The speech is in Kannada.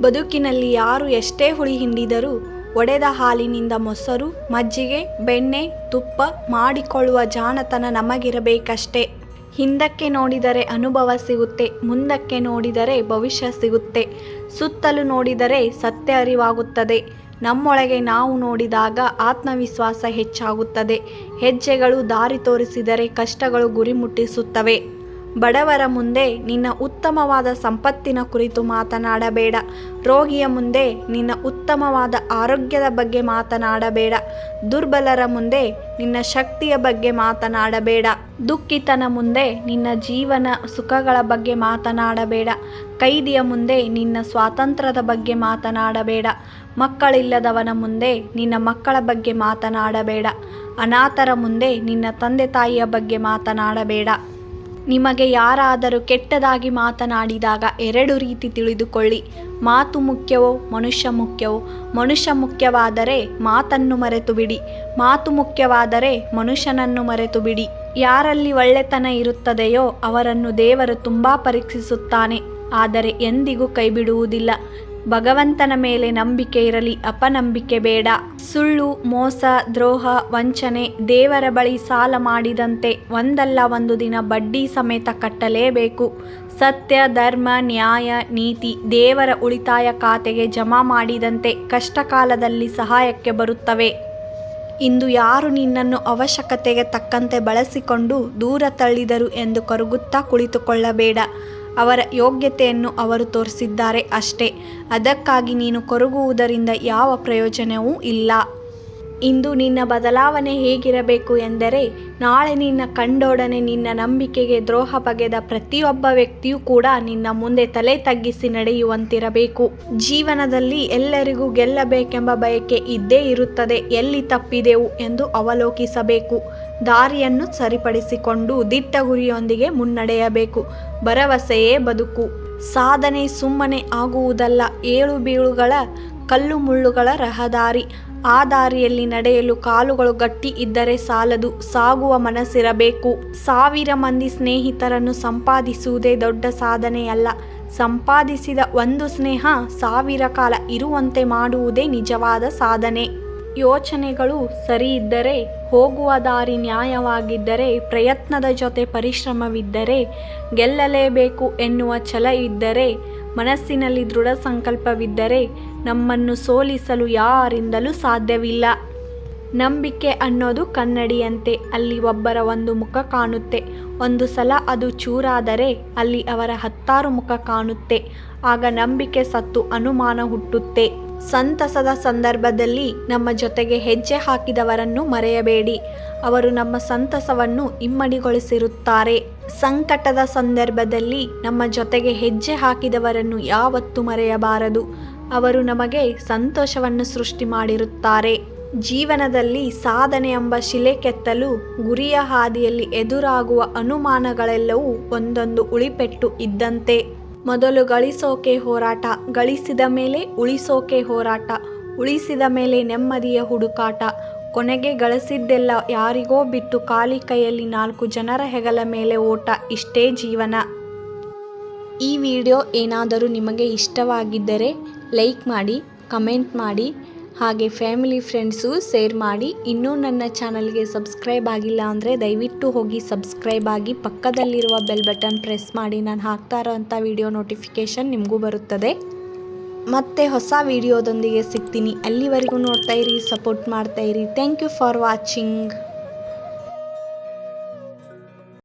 ಬದುಕಿನಲ್ಲಿ ಯಾರು ಎಷ್ಟೇ ಹುಳಿ ಹಿಂಡಿದರೂ ಒಡೆದ ಹಾಲಿನಿಂದ ಮೊಸರು, ಮಜ್ಜಿಗೆ, ಬೆಣ್ಣೆ, ತುಪ್ಪ ಮಾಡಿಕೊಳ್ಳುವ ಜಾಣತನ ನಮಗಿರಬೇಕಷ್ಟೆ. ಹಿಂದಕ್ಕೆ ನೋಡಿದರೆ ಅನುಭವ ಸಿಗುತ್ತೆ, ಮುಂದಕ್ಕೆ ನೋಡಿದರೆ ಭವಿಷ್ಯ ಸಿಗುತ್ತೆ. ಸುತ್ತಲೂ ನೋಡಿದರೆ ಸತ್ಯ ಅರಿವಾಗುತ್ತದೆ. ನಮ್ಮೊಳಗೆ ನಾವು ನೋಡಿದಾಗ ಆತ್ಮವಿಶ್ವಾಸ ಹೆಚ್ಚಾಗುತ್ತದೆ. ಹೆಜ್ಜೆಗಳು ದಾರಿ ತೋರಿಸಿದರೆ ಕಷ್ಟಗಳು ಗುರಿ ಮುಟ್ಟಿಸುತ್ತವೆ ಬಡವರ ಮುಂದೆ ನಿನ್ನ ಉತ್ತಮವಾದ ಸಂಪತ್ತಿನ ಕುರಿತು ಮಾತನಾಡಬೇಡ. ರೋಗಿಯ ಮುಂದೆ ನಿನ್ನ ಉತ್ತಮವಾದ ಆರೋಗ್ಯದ ಬಗ್ಗೆ ಮಾತನಾಡಬೇಡ. ದುರ್ಬಲರ ಮುಂದೆ ನಿನ್ನ ಶಕ್ತಿಯ ಬಗ್ಗೆ ಮಾತನಾಡಬೇಡ. ದುಃಖಿತನ ಮುಂದೆ ನಿನ್ನ ಜೀವನ ಸುಖಗಳ ಬಗ್ಗೆ ಮಾತನಾಡಬೇಡ. ಕೈದಿಯ ಮುಂದೆ ನಿನ್ನ ಸ್ವಾತಂತ್ರ್ಯದ ಬಗ್ಗೆ ಮಾತನಾಡಬೇಡ. ಮಕ್ಕಳಿಲ್ಲದವನ ಮುಂದೆ ನಿನ್ನ ಮಕ್ಕಳ ಬಗ್ಗೆ ಮಾತನಾಡಬೇಡ. ಅನಾಥರ ಮುಂದೆ ನಿನ್ನ ತಂದೆ ತಾಯಿಯ ಬಗ್ಗೆ ಮಾತನಾಡಬೇಡ. ನಿಮಗೆ ಯಾರಾದರೂ ಕೆಟ್ಟದಾಗಿ ಮಾತನಾಡಿದಾಗ ಎರಡು ರೀತಿ ತಿಳಿದುಕೊಳ್ಳಿ. ಮಾತು ಮುಖ್ಯವೋ, ಮನುಷ್ಯ ಮುಖ್ಯವೋ? ಮನುಷ್ಯ ಮುಖ್ಯವಾದರೆ ಮಾತನ್ನು ಮರೆತು ಬಿಡಿ ಮಾತು ಮುಖ್ಯವಾದರೆ ಮನುಷ್ಯನನ್ನು ಮರೆತು ಬಿಡಿ ಯಾರಲ್ಲಿ ಒಳ್ಳೆತನ ಇರುತ್ತದೆಯೋ ಅವರನ್ನು ದೇವರು ತುಂಬ ಪರೀಕ್ಷಿಸುತ್ತಾನೆ. ಆದರೆ ಎಂದಿಗೂ ಕೈಬಿಡುವುದಿಲ್ಲ. ಭಗವಂತನ ಮೇಲೆ ನಂಬಿಕೆ ಇರಲಿ, ಅಪನಂಬಿಕೆ ಬೇಡ. ಸುಳ್ಳು, ಮೋಸ, ದ್ರೋಹ, ವಂಚನೆ, ದೇವರ ಬಳಿ ಸಾಲ ಮಾಡಿದಂತೆ ಒಂದಲ್ಲ ಒಂದು ದಿನ ಬಡ್ಡಿ ಸಮೇತ ಕಟ್ಟಲೇಬೇಕು. ಸತ್ಯ, ಧರ್ಮ, ನ್ಯಾಯ, ನೀತಿ ದೇವರ ಉಳಿತಾಯ ಖಾತೆಗೆ ಜಮಾ ಮಾಡಿದಂತೆ ಕಷ್ಟಕಾಲದಲ್ಲಿ ಸಹಾಯಕ್ಕೆ ಬರುತ್ತವೆ. ಇಂದು ಯಾರು ನಿನ್ನನ್ನು ಅವಶ್ಯಕತೆಗೆ ತಕ್ಕಂತೆ ಬಳಸಿಕೊಂಡು ದೂರ ತಳ್ಳಿದರು ಎಂದು ಕರುಗುತ್ತಾ ಕುಳಿತುಕೊಳ್ಳಬೇಡ. ಅವರ ಯೋಗ್ಯತೆಯನ್ನು ಅವರು ತೋರಿಸಿದ್ದಾರೆ ಅಷ್ಟೇ. ಅದಕ್ಕಾಗಿ ನೀನು ಕೊರಗುವುದರಿಂದ ಯಾವ ಪ್ರಯೋಜನವೂ ಇಲ್ಲ. ಇಂದು ನಿನ್ನ ಬದಲಾವಣೆ ಹೇಗಿರಬೇಕು ಎಂದರೆ ನಾಳೆ ನಿನ್ನ ಕಂಡೊಡನೆ ನಿನ್ನ ನಂಬಿಕೆಗೆ ದ್ರೋಹ ಬಗೆದ ಪ್ರತಿಯೊಬ್ಬ ವ್ಯಕ್ತಿಯೂ ಕೂಡ ನಿನ್ನ ಮುಂದೆ ತಲೆ ತಗ್ಗಿಸಿ ನಡೆಯುವಂತಿರಬೇಕು. ಜೀವನದಲ್ಲಿ ಎಲ್ಲರಿಗೂ ಗೆಲ್ಲಬೇಕೆಂಬ ಬಯಕೆ ಇದ್ದೇ ಇರುತ್ತದೆ. ಎಲ್ಲಿ ತಪ್ಪಿದೆವು ಎಂದು ಅವಲೋಕಿಸಬೇಕು. ದಾರಿಯನ್ನು ಸರಿಪಡಿಸಿಕೊಂಡು ದಿಟ್ಟ ಗುರಿಯೊಂದಿಗೆ ಮುನ್ನಡೆಯಬೇಕು. ಭರವಸೆಯೇ ಬದುಕು. ಸಾಧನೆ ಸುಮ್ಮನೆ ಆಗುವುದಲ್ಲ. ಏಳು ಬೀಳುಗಳ ಕಲ್ಲು ಮುಳ್ಳುಗಳ ರಹದಾರಿ. ಆ ದಾರಿಯಲ್ಲಿ ನಡೆಯಲು ಕಾಲುಗಳು ಗಟ್ಟಿ ಇದ್ದರೆ ಸಾಲದು, ಸಾಗುವ ಮನಸ್ಸಿರಬೇಕು. ಸಾವಿರ ಮಂದಿ ಸ್ನೇಹಿತರನ್ನು ಸಂಪಾದಿಸುವುದೇ ದೊಡ್ಡ ಸಾಧನೆಯಲ್ಲ. ಸಂಪಾದಿಸಿದ ಒಂದು ಸ್ನೇಹ ಸಾವಿರ ಕಾಲ ಇರುವಂತೆ ಮಾಡುವುದೇ ನಿಜವಾದ ಸಾಧನೆ. ಯೋಚನೆಗಳು ಸರಿ ಇದ್ದರೆ, ಹೋಗುವ ದಾರಿ ನ್ಯಾಯವಾಗಿದ್ದರೆ, ಪ್ರಯತ್ನದ ಜೊತೆ ಪರಿಶ್ರಮವಿದ್ದರೆ, ಗೆಲ್ಲಲೇಬೇಕು ಎನ್ನುವ ಛಲ ಇದ್ದರೆ ಮನಸ್ಸಿನಲ್ಲಿ ದೃಢ ಸಂಕಲ್ಪವಿದ್ದರೆ ನಮ್ಮನ್ನು ಸೋಲಿಸಲು ಯಾರಿಂದಲೂ ಸಾಧ್ಯವಿಲ್ಲ. ನಂಬಿಕೆ ಅನ್ನೋದು ಕನ್ನಡಿಯಂತೆ, ಅಲ್ಲಿ ಒಬ್ಬರ ಒಂದು ಮುಖ ಕಾಣುತ್ತೆ. ಒಂದು ಸಲ ಅದು ಚೂರಾದರೆ ಅಲ್ಲಿ ಅವರ ಹತ್ತಾರು ಮುಖ ಕಾಣುತ್ತೆ. ಆಗ ನಂಬಿಕೆ ಸತ್ತು ಅನುಮಾನ ಹುಟ್ಟುತ್ತೆ. ಸಂತಸದ ಸಂದರ್ಭದಲ್ಲಿ ನಮ್ಮ ಜೊತೆಗೆ ಹೆಜ್ಜೆ ಹಾಕಿದವರನ್ನು ಮರೆಯಬೇಡಿ. ಅವರು ನಮ್ಮ ಸಂತಸವನ್ನು ಇಮ್ಮಡಿಗೊಳಿಸಿರುತ್ತಾರೆ. ಸಂಕಟದ ಸಂದರ್ಭದಲ್ಲಿ ನಮ್ಮ ಜೊತೆಗೆ ಹೆಜ್ಜೆ ಹಾಕಿದವರನ್ನು ಯಾವತ್ತೂ ಮರೆಯಬಾರದು. ಅವರು ನಮಗೆ ಸಂತೋಷವನ್ನು ಸೃಷ್ಟಿ ಮಾಡಿರುತ್ತಾರೆ. ಜೀವನದಲ್ಲಿ ಸಾಧನೆ ಎಂಬ ಶಿಲೆ ಕೆತ್ತಲು ಗುರಿಯ ಹಾದಿಯಲ್ಲಿ ಎದುರಾಗುವ ಅನುಮಾನಗಳೆಲ್ಲವೂ ಒಂದೊಂದು ಉಳಿಪೆಟ್ಟು ಇದ್ದಂತೆ. ಮೊದಲು ಗಳಿಸೋಕೆ ಹೋರಾಟ, ಗಳಿಸಿದ ಮೇಲೆ ಉಳಿಸೋಕೆ ಹೋರಾಟ, ಉಳಿಸಿದ ಮೇಲೆ ನೆಮ್ಮದಿಯ ಹುಡುಕಾಟ. ಕೊನೆಗೆ ಗಳಿಸಿದ್ದೆಲ್ಲ ಯಾರಿಗೋ ಬಿಟ್ಟು ಖಾಲಿ ಕೈಯಲ್ಲಿ ನಾಲ್ಕು ಜನರ ಹೆಗಲ ಮೇಲೆ ಓಟ, ಇಷ್ಟೇ ಜೀವನ. ಈ ವಿಡಿಯೋ ಏನಾದರೂ ನಿಮಗೆ ಇಷ್ಟವಾಗಿದ್ದರೆ ಲೈಕ್ ಮಾಡಿ, ಕಮೆಂಟ್ ಮಾಡಿ ಹಾಗೆ ಫ್ಯಾಮಿಲಿ ಫ್ರೆಂಡ್ಸು ಶೇರ್ ಮಾಡಿ. ಇನ್ನೂ ನನ್ನ ಚಾನಲ್ಗೆ ಸಬ್ಸ್ಕ್ರೈಬ್ ಆಗಿಲ್ಲ ಅಂದರೆ ದಯವಿಟ್ಟು ಹೋಗಿ ಸಬ್ಸ್ಕ್ರೈಬ್ ಆಗಿ. ಪಕ್ಕದಲ್ಲಿರುವ ಬೆಲ್ ಬಟನ್ ಪ್ರೆಸ್ ಮಾಡಿ. ನಾನು ಹಾಕ್ತಾ ಇರೋಂಥ ವಿಡಿಯೋ ನೋಟಿಫಿಕೇಷನ್ ನಿಮಗೂ ಬರುತ್ತದೆ. ಮತ್ತೆ ಹೊಸ ವಿಡಿಯೋದೊಂದಿಗೆ ಸಿಗ್ತೀನಿ. ಅಲ್ಲಿವರೆಗೂ ನೋಡ್ತಾ ಇರಿ ಸಪೋರ್ಟ್ ಮಾಡ್ತಾ ಇರಿ. Thank you for watching